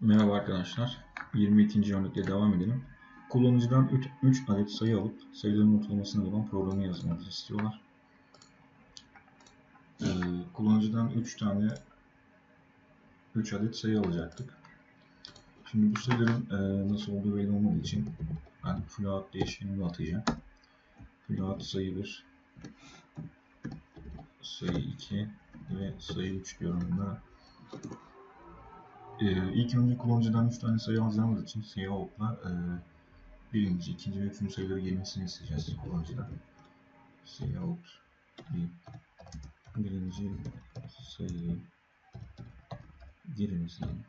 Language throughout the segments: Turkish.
Merhaba arkadaşlar. 22. örnekle devam edelim. Kullanıcıdan 3 adet sayı alıp sayıların ortalamasını bulan programı yazmamızı istiyorlar. Ee, kullanıcıdan 3 tane 3 adet sayı alacaktık. Şimdi bu sayıların e, nasıl olduğu belli olmadığı için ben float değişkenini atacağım. Float sayı 1 sayı 2 ve sayı 3 diyorum buna. Ee, ilk önce kullanıcıdan 3 tane sayı alacağımız için Cout'la e, birinci, ikinci ve üçüncü sayıları gelmesini isteyeceğiz kullanıcıdan. Cout bir, birinci giriniz diyelim.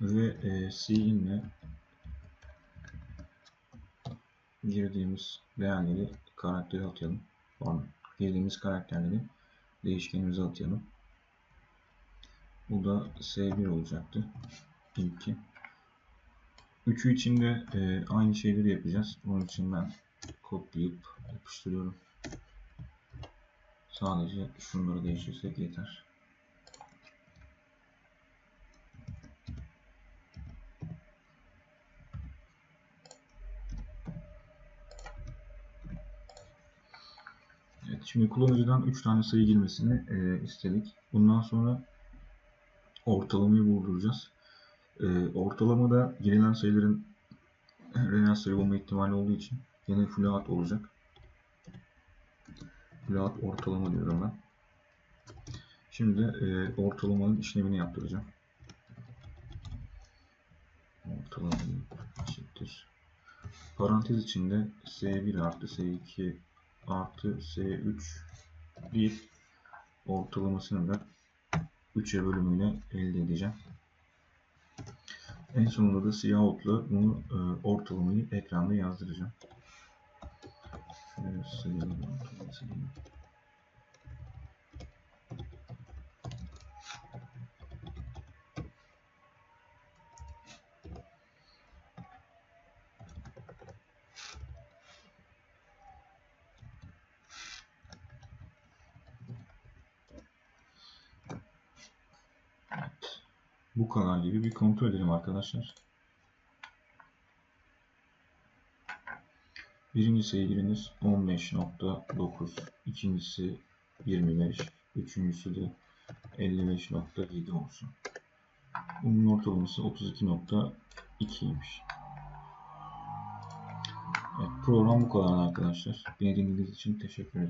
Ve e, C'inle girdiğimiz değerleri karaktere atayalım. Pardon, girdiğimiz karakterleri değişkenimize atayalım. Bu da S1 olacaktı. İlki. Üçü için de e, aynı şeyleri yapacağız. Onun için ben kopyalayıp yapıştırıyorum. Sadece şunları değiştirsek yeter. Evet, şimdi kullanıcıdan 3 tane sayı girmesini e, istedik. Bundan sonra ortalamayı bulduracağız. E, ortalamada girilen sayıların reel sayı olma ihtimali olduğu için yine float olacak. Float ortalama diyorum ben. Şimdi e, ortalamanın işlemini yaptıracağım. Ortalama eşittir. Parantez içinde S1 artı S2 artı S3 bir ortalamasını da 3'e bölümüyle elde edeceğim. En sonunda da Cout'la bunu e, ortalamayı ekranda yazdıracağım. Şöyle. Bu kadar gibi bir kontrol edelim arkadaşlar. Birinci sayı giriniz 15.9, ikincisi 25, üçüncüsü de 55.7 olsun. Bunun ortalaması 32.2'ymiş. Evet, program bu kadar arkadaşlar. Beni dinlediğiniz için teşekkür ederim.